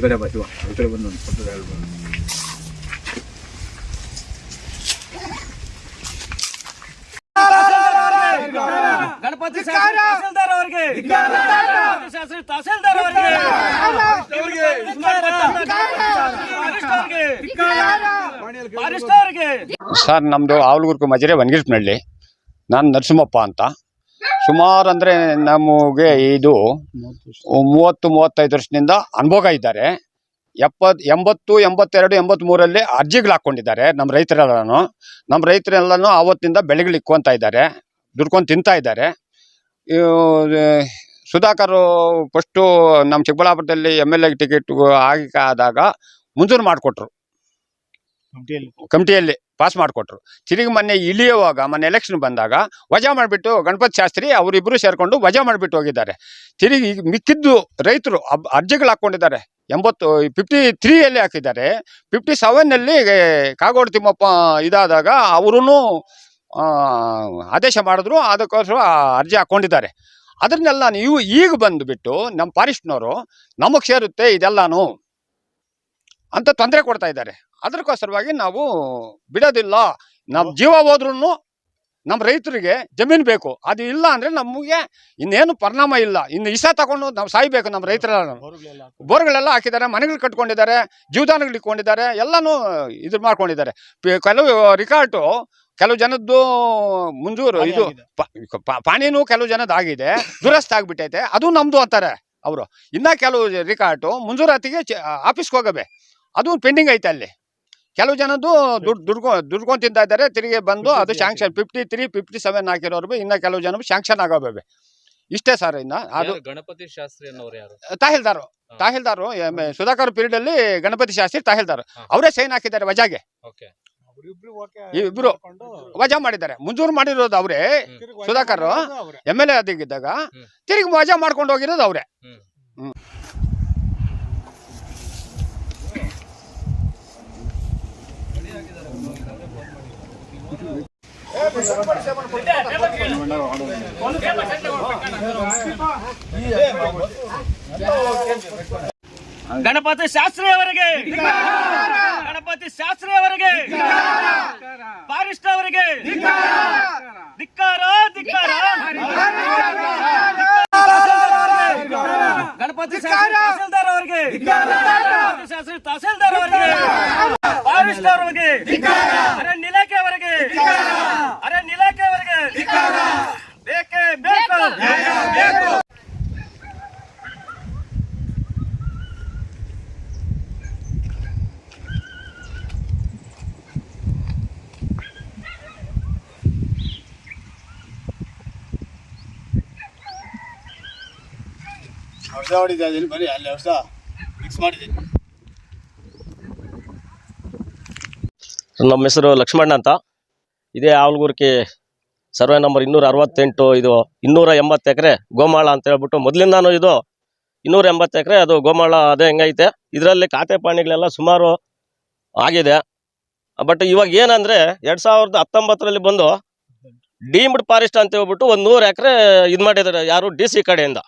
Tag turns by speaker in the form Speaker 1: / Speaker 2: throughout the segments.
Speaker 1: ಕಡೆ ಬಾ ಶಿವ ಈ ಕಡೆ ಬಂದು
Speaker 2: ಗಣಪತಿ ತಹಸೀಲ್ದಾರ್ ಅವರಿಗೆ. ಗಣಪತಿ ಶಾಸ್ತ್ರಿ ತಹಸೀಲ್ದಾರ್ ಅವರಿಗೆ. ಬಾರಿಸ್ಟ ಅವರಿಗೆ.
Speaker 3: ಸರ್ ನಮ್ದು ಆವಲಗುರ್ಕು ಮಜರೆ ವನಗಿರ್ಪನಹಳ್ಳಿ ನಾನು ನರಸಿಂಹಪ್ಪ ಅಂತ. ಸುಮಾರು ಅಂದರೆ ನಮಗೆ ಇದು ಮೂವತ್ತು, ಮೂವತ್ತೈದು ವರ್ಷದಿಂದ ಅನುಭೋಗ ಇದ್ದಾರೆ. ಎಪ್ಪತ್, ಎಂಬತ್ತು, ಎಂಬತ್ತೆರಡು ಎಂಬತ್ತ್ಮೂರಲ್ಲಿ ಅರ್ಜಿಗಳು ಹಾಕ್ಕೊಂಡಿದ್ದಾರೆ ನಮ್ಮ ರೈತರೆಲ್ಲನೂ. ನಮ್ಮ ರೈತರೆಲ್ಲನೂ ಆವತ್ತಿಂದ ಬೆಳೆಗಳು ಇಕ್ಕೊಂತ ಇದ್ದಾರೆ, ದುಡ್ಕೊಂಡು ತಿಂತಾ ಇದ್ದಾರೆ. ಸುಧಾಕರ್ ಫಸ್ಟು ನಮ್ಮ ಚಿಕ್ಕಬಳ್ಳಾಪುರದಲ್ಲಿ ಎಂ ಎಲ್ ಎ ಟಿಕೆಟ್ ಆಗಿ ಆದಾಗ ಮಂಜೂರು ಮಾಡಿಕೊಟ್ರು. ಕಮಿಟಿಯಲ್ಲಿ ಪಾಸ್ ಮಾಡಿಕೊಟ್ರು. ತಿರುಗಿ ಮೊನ್ನೆ ಇಳಿಯುವಾಗ, ಮೊನ್ನೆ ಎಲೆಕ್ಷನ್ ಬಂದಾಗ ವಜಾ ಮಾಡಿಬಿಟ್ಟು ಗಣಪತಿ ಶಾಸ್ತ್ರಿ ಅವರಿಬ್ಬರು ಸೇರಿಕೊಂಡು ವಜಾ ಮಾಡಿಬಿಟ್ಟು ಹೋಗಿದ್ದಾರೆ. ತಿರುಗಿ ಮಿಕ್ಕಿದ್ದು ರೈತರು ಅಬ್ ಅರ್ಜಿಗಳು ಹಾಕ್ಕೊಂಡಿದ್ದಾರೆ. ಎಂಬತ್ತು ಫಿಫ್ಟಿ ತ್ರೀಯಲ್ಲಿ ಹಾಕಿದ್ದಾರೆ. ಫಿಫ್ಟಿ ಸೆವೆನ್ನಲ್ಲಿ ಕಾಗೋಡು ತಿಮ್ಮಪ್ಪ ಇದಾದಾಗ ಅವರೂ ಆದೇಶ ಮಾಡಿದ್ರು, ಅದಕ್ಕೋಸ್ಕರ ಅರ್ಜಿ ಹಾಕ್ಕೊಂಡಿದ್ದಾರೆ. ಅದನ್ನೆಲ್ಲ ನೀವು ಈಗ ಬಂದುಬಿಟ್ಟು ನಮ್ಮ ಫಾರೆಸ್ಟ್ನವರು ನಮಗೆ ಸೇರುತ್ತೆ ಇದೆಲ್ಲಾನು. ಅಂತ ತೊಂದರೆ ಕೊಡ್ತಾ ಇದ್ದಾರೆ. ಅದಕ್ಕೋಸ್ಕರವಾಗಿ ನಾವು ಬಿಡೋದಿಲ್ಲ. ನಮ್ಮ ಜೀವ ಹೋದ್ರೂ ನಮ್ಮ ರೈತರಿಗೆ ಜಮೀನು ಬೇಕು. ಅದು ಇಲ್ಲ ಅಂದರೆ ನಮಗೆ ಇನ್ನೇನು ಪರಿಣಾಮ ಇಲ್ಲ. ಇನ್ನು ಇಸ ತಗೊಂಡು ನಾವು ಸಾಯ್ಬೇಕು ನಮ್ಮ ರೈತರೆಲ್ಲ ಬೋರ್ಗಳೆಲ್ಲ ಹಾಕಿದ್ದಾರೆ ಮನೆಗಳು ಕಟ್ಕೊಂಡಿದ್ದಾರೆ ಜೀವದಾನಗಳು ಇಟ್ಕೊಂಡಿದ್ದಾರೆ ಎಲ್ಲನೂ ಇದು ಮಾಡ್ಕೊಂಡಿದ್ದಾರೆ. ಕೆಲವು ರಿಕಾರ್ಟು ಕೆಲವು ಜನದ್ದು ಮುಂಜೂರು ಇದು ಪಾಣಿನೂ ಕೆಲವು ಜನದಾಗಿದೆ ದುರಸ್ತಿ ಆಗ್ಬಿಟ್ಟೈತೆ. ಅದು ನಮ್ಮದು ಅಂತಾರೆ ಅವರು. ಇನ್ನ ಕೆಲವು ರಿಕಾರ್ಟು ಮುಂಜೂರಾತಿಗೆ ಆಫೀಸ್ಗೆ ಹೋಗಬೇ. ಅದು ಪೆಂಡಿಂಗ್ ಐತೆ ಅಲ್ಲಿ. ಕೆಲವು ಜನದ್ದು ದುಡ್ಡು ದುಡ್ಕೊ ದುಡ್ಕೊಂಡು ತಿಂತಾ ಇದ್ದಾರೆ ತಿರುಗಿ ಬಂದು ಅದು sanction fifty three fifty seven ಹಾಕಿರೋರು ಇನ್ನ ಕೆಲವು ಜನ ಶಾಂಕ್ಷನ್ ಆಗೋಬೇಬೆ ಇಷ್ಟೇ ಸರ್ ಇನ್ನ. ಅದು
Speaker 4: Ganapati Shastri
Speaker 3: tahsildar tahsildar M A Sudhakar period ಅಲ್ಲಿ ಗಣಪತಿ ಶಾಸ್ತ್ರಿ ತಹಿಲ್ದಾರು ಅವರೇ ಸೈನ್ ಹಾಕಿದ್ದಾರೆ ವಜಾಗೆ.
Speaker 4: ಓಕೆ.
Speaker 3: ಇಬ್ರು ವಜಾ ಮಾಡಿದ್ದಾರೆ. ಮುಂಜೂರು ಮಾಡಿರೋದು ಅವರೇ ಸುಧಾಕರ್. ಎಂ ಎಲ್ ಎ ಆಗಿದ್ದಾಗ
Speaker 4: ಹ್ಮ್.
Speaker 3: ತಿರುಗಿ ವಜಾ ಮಾಡ್ಕೊಂಡು ಹೋಗಿರೋದು ಅವರೇ.
Speaker 4: ಹ್ಮ್.
Speaker 2: ಗಣಪತಿ ಶಾಸ್ತ್ರಿ ಅವರಿಗೆ ಗಣಪತಿ ಶಾಸ್ತ್ರಿ ಅವರಿಗೆ ಬಾರಿಸ್ಟ ಅವರಿಗೆ ಧಿಕ್ಕಾರ ಧಿಕ್ಕಾರ ಗಣಪತಿ ಶಾಸ್ತ್ರಿ ತಹಸೀಲ್ದಾರ್ ಅವರಿಗೆ ಗಣಪತಿ ಶಾಸ್ತ್ರಿ ತಹಸೀಲ್ದಾರ್ ಅವರಿಗೆ ಬಾರಿಸ್ಟ ಅವರಿಗೆ ಅರಣ್ಯ ಇಲಾಖೆ ಅವರಿಗೆ ಅರಣ್ಯ ಇಲಾಖೆ ಅವರಿಗೆ ಬೇಕೇ ಬೇಕು
Speaker 1: ಹೊಡಿತಾ ಇದ್ದೀನಿ ಮಿಕ್ಸ್ ಮಾಡಿದ್ದೀನಿ.
Speaker 5: ನಮ್ಮ ಹೆಸರು ಲಕ್ಷ್ಮಣ್ಣ ಅಂತ. ಇದೇ ಆವಲ್ಗೂರ್ಕಿ ಸರ್ವೆ ನಂಬರ್ ಇನ್ನೂರ ಅರವತ್ತೆಂಟು, ಇದು ಇನ್ನೂರ ಎಂಬತ್ತು ಎಕರೆ ಗೋಮಾಳ ಅಂತ ಹೇಳ್ಬಿಟ್ಟು ಮೊದಲಿಂದಾನು ಇದು ಇನ್ನೂರ ಎಂಬತ್ತು ಎಕರೆ, ಅದು ಗೋಮಾಳ, ಅದೇ ಹೆಂಗೈತೆ. ಇದರಲ್ಲಿ ಖಾತೆ ಪಾಣಿಗಳೆಲ್ಲ ಸುಮಾರು ಆಗಿದೆ. ಬಟ್ ಇವಾಗ ಏನಂದ್ರೆ ಎರಡು ಸಾವಿರದ ಹತ್ತೊಂಬತ್ತರಲ್ಲಿ ಬಂದು ಡೀಮ್ಡ್ ಫಾರೆಸ್ಟ್ ಅಂತ ಹೇಳ್ಬಿಟ್ಟು ಒಂದು ನೂರು ಎಕರೆ ಇದು ಮಾಡಿದ್ದಾರೆ ಯಾರು ಡಿ ಸಿ ಕಡೆಯಿಂದ.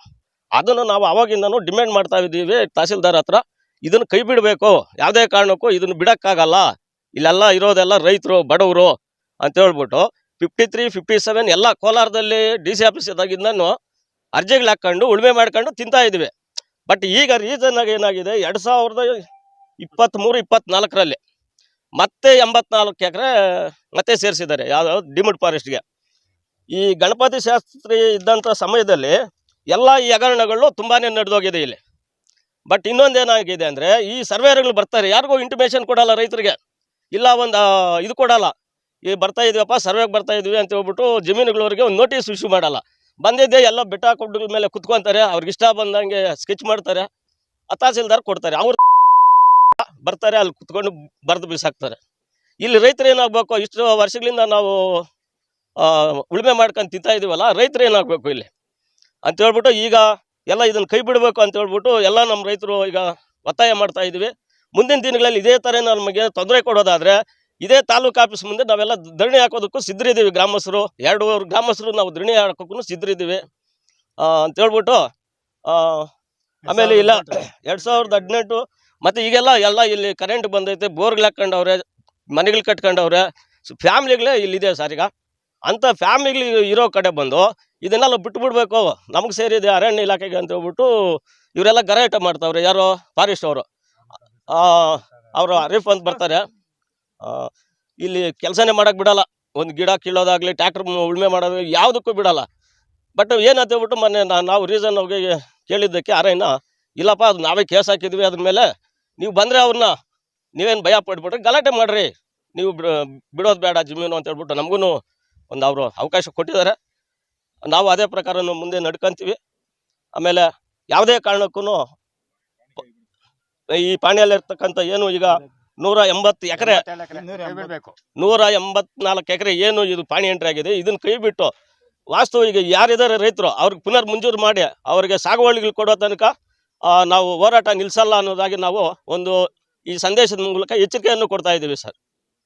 Speaker 5: ಅದನ್ನು ನಾವು ಅವಾಗಿಂದನೂ ಡಿಮ್ಯಾಂಡ್ ಮಾಡ್ತಾ ಇದ್ದೀವಿ ತಹಸೀಲ್ದಾರ್ ಹತ್ರ. ಇದನ್ನು ಕೈ ಬಿಡಬೇಕು. ಯಾವುದೇ ಕಾರಣಕ್ಕೂ ಇದನ್ನು ಬಿಡೋಕ್ಕಾಗಲ್ಲ. ಇಲ್ಲೆಲ್ಲ ಇರೋದೆಲ್ಲ ರೈತರು, ಬಡವರು ಅಂತ ಹೇಳ್ಬಿಟ್ಟು ಫಿಫ್ಟಿ ತ್ರೀ ಫಿಫ್ಟಿ ಸೆವೆನ್ ಎಲ್ಲ ಕೋಲಾರದಲ್ಲಿ ಡಿ ಸಿ ಆಫೀಸ್ ಇದ್ದಾಗಿಂದನೂ ಅರ್ಜಿಗಳು ಹಾಕ್ಕೊಂಡು, ಉಳುಮೆ ಮಾಡ್ಕೊಂಡು ತಿಂತಾ ಇದ್ದೀವಿ. ಬಟ್ ಈಗ ರೀಸನ್ ಆಗಿ ಏನಾಗಿದೆ? ಎರಡು ಸಾವಿರದ ಇಪ್ಪತ್ತ್ಮೂರು ಇಪ್ಪತ್ನಾಲ್ಕರಲ್ಲಿ ಮತ್ತೆ ಎಂಬತ್ನಾಲ್ಕು ಎಕರೆ ಮತ್ತೆ ಸೇರಿಸಿದ್ದಾರೆ. ಯಾವ ಡಿಮಿಡ್ ಫಾರೆಸ್ಟ್ಗೆ ಈ ಗಣಪತಿ ಶಾಸ್ತ್ರಿ ಇದ್ದಂಥ ಸಮಯದಲ್ಲಿ ಎಲ್ಲ ಈ ಹಗರಣಗಳು ತುಂಬಾ ನಡೆದೋಗಿದೆ ಇಲ್ಲಿ. ಬಟ್ ಇನ್ನೊಂದೇನಾಗಿದೆ ಅಂದರೆ, ಈ ಸರ್ವೇರ್ಗಳು ಬರ್ತಾರೆ, ಯಾರಿಗೂ ಇಂಟಿಮೇಷನ್ ಕೊಡಲ್ಲ ರೈತರಿಗೆ. ಇಲ್ಲ ಒಂದು ಇದು ಕೊಡಲ್ಲ. ಈ ಬರ್ತಾ ಇದೀವಪ್ಪ, ಸರ್ವೆಗೆ ಬರ್ತಾ ಇದೀವಿ ಅಂತ ಹೇಳ್ಬಿಟ್ಟು ಜಮೀನುಗಳವರಿಗೆ ಒಂದು ನೋಟಿಸ್ ಇಶ್ಯೂ ಮಾಡಲ್ಲ. ಬಂದಿದ್ದೆ ಎಲ್ಲ ಬೆಟ್ಟ ಗುಡ್ಡಗಳ ಮೇಲೆ ಕುತ್ಕೊತಾರೆ, ಅವ್ರಿಗೆ ಇಷ್ಟ ಬಂದಂಗೆ ಸ್ಕೆಚ್ ಮಾಡ್ತಾರೆ, ತಹಸೀಲ್ದಾರ್ ಕೊಡ್ತಾರೆ. ಅವ್ರು ಬರ್ತಾರೆ, ಅಲ್ಲಿ ಕುತ್ಕೊಂಡು ಬರೆದು ಬಿಸಾಕ್ತಾರೆ. ಇಲ್ಲಿ ರೈತರು ಏನಾಗಬೇಕು, ಇಷ್ಟು ವರ್ಷಗಳಿಂದ ನಾವು ಉಳುಮೆ ಮಾಡ್ಕೊಂಡು ತಿಂತಾ ಇದೀವಲ್ಲ, ರೈತರು ಏನಾಗಬೇಕು ಇಲ್ಲಿ? ಅಂತ ಹೇಳ್ಬಿಟ್ಟು ಈಗ ಎಲ್ಲ ಇದನ್ನು ಕೈ ಬಿಡಬೇಕು ಅಂತ ಹೇಳ್ಬಿಟ್ಟು ಎಲ್ಲ ನಮ್ಮ ರೈತರು ಈಗ ಒತ್ತಾಯ ಮಾಡ್ತಾ ಇದೀವಿ ಮುಂದಿನ ದಿನಗಳಲ್ಲಿ ಇದೇ ಥರ ನಮಗೆ ತೊಂದರೆ ಕೊಡೋದಾದರೆ ಇದೇ ತಾಲೂಕು ಆಫೀಸ್ ಮುಂದೆ ನಾವೆಲ್ಲ ಧರಣಿ ಹಾಕೋದಕ್ಕೂ ಸಿದ್ಧರಿದ್ದೀವಿ ಗ್ರಾಮಸ್ಥರು ಎರಡು ಗ್ರಾಮಸ್ಥರು ನಾವು ಧರಣಿ ಹಾಕೋಕ್ಕೂ ಸಿದ್ಧರಿದ್ದೀವಿ ಅಂತ ಹೇಳ್ಬಿಟ್ಟು ಆ, ಆಮೇಲೆ ಇಲ್ಲ ಎರಡು ಸಾವಿರದ ಹದಿನೆಂಟು ಮತ್ತು ಈಗೆಲ್ಲ ಎಲ್ಲ ಇಲ್ಲಿ ಕರೆಂಟ್ ಬಂದೈತೆ ಬೋರ್ಗಳು ಹಾಕ್ಕೊಂಡವ್ರೆ ಮನೆಗಳು ಕಟ್ಕೊಂಡವ್ರೆ ಫ್ಯಾಮ್ಲಿಗಳೇ ಇಲ್ಲಿದೆ ಸರ್ ಈಗ. ಅಂಥ ಫ್ಯಾಮಿಲಿಗಳು ಇರೋ ಕಡೆ ಬಂದು ಇದನ್ನೆಲ್ಲ ಬಿಟ್ಟು ಬಿಡಬೇಕು ನಮ್ಗೆ ಸೇರಿದೆ ಅರಣ್ಯ ಇಲಾಖೆಗೆ ಅಂತ ಹೇಳ್ಬಿಟ್ಟು ಇವರೆಲ್ಲ ಗಲಾಟೆ ಮಾಡ್ತಾವ್ರೆ. ಯಾರು ಫಾರೆಸ್ಟ್ ಅವರು. ಅವರು ಅರೀಫ್ ಅಂತ ಬರ್ತಾರೆ. ಇಲ್ಲಿ ಕೆಲಸನೇ ಮಾಡೋಕ್ಕೆ ಬಿಡಲ್ಲ. ಒಂದು ಗಿಡ ಕೀಳೋದಾಗಲಿ ಟ್ಯಾಕ್ಟ್ರ್ ಉಳ್ಮೆ ಮಾಡೋದು ಯಾವುದಕ್ಕೂ ಬಿಡಲ್ಲ. ಬಟ್ ಏನಂತ ಹೇಳ್ಬಿಟ್ಟು ಮೊನ್ನೆ ನಾವು ರೀಸನ್ ಅವ್ರಿಗೆ ಕೇಳಿದ್ದಕ್ಕೆ ಅರಣ್ಯ, ಇಲ್ಲಪ್ಪ, ಅದು ನಾವೇ ಕೇಸ್ ಹಾಕಿದ್ವಿ ಅದ್ರ ಮೇಲೆ. ನೀವು ಬಂದರೆ ಅವ್ರನ್ನ, ನೀವೇನು ಭಯ ಪಡ್ಬಿಟ್ರೆ ಗಲಾಟೆ ಮಾಡಿರಿ. ನೀವು ಬಿಡ- ಬಿಡೋದು ಬೇಡ ಜಮೀನು ಅಂತ ಹೇಳ್ಬಿಟ್ಟು ನಮಗೂ ಒಂದು ಅವರು ಅವಕಾಶ ಕೊಟ್ಟಿದ್ದಾರೆ. ನಾವು ಅದೇ ಪ್ರಕಾರ ಮುಂದೆ ನಡ್ಕೊಂತೀವಿ. ಆಮೇಲೆ ಯಾವುದೇ ಕಾರಣಕ್ಕೂ ಈ ಪಾಣಿಯಲ್ಲಿ ಇರ್ತಕ್ಕಂಥ ಏನು ಈಗ ನೂರ ಎಂಬತ್ತು ಎಕರೆ ನೂರ ಎಂಬತ್ನಾಲ್ಕು ಎಕರೆ ಏನು ಇದು ಪಾಣಿ ಎಂಟ್ರಿ ಆಗಿದೆ, ಇದನ್ನು ಕೈ ಬಿಟ್ಟು ವಾಸ್ತು ಈಗ ಯಾರಿದ್ದಾರೆ ರೈತರು, ಅವ್ರಿಗೆ ಪುನರ್ ಮಂಜೂರು ಮಾಡಿ, ಅವರಿಗೆ ಸಾಗುವಳಿಗಳು ಕೊಡೋ ತನಕ ನಾವು ಹೋರಾಟ ನಿಲ್ಲಿಸಲ್ಲ ಅನ್ನೋದಾಗಿ ನಾವು ಒಂದು ಈ ಸಂದೇಶದ ಮೂಲಕ ಎಚ್ಚರಿಕೆಯನ್ನು ಕೊಡ್ತಾ ಇದ್ದೀವಿ ಸರ್.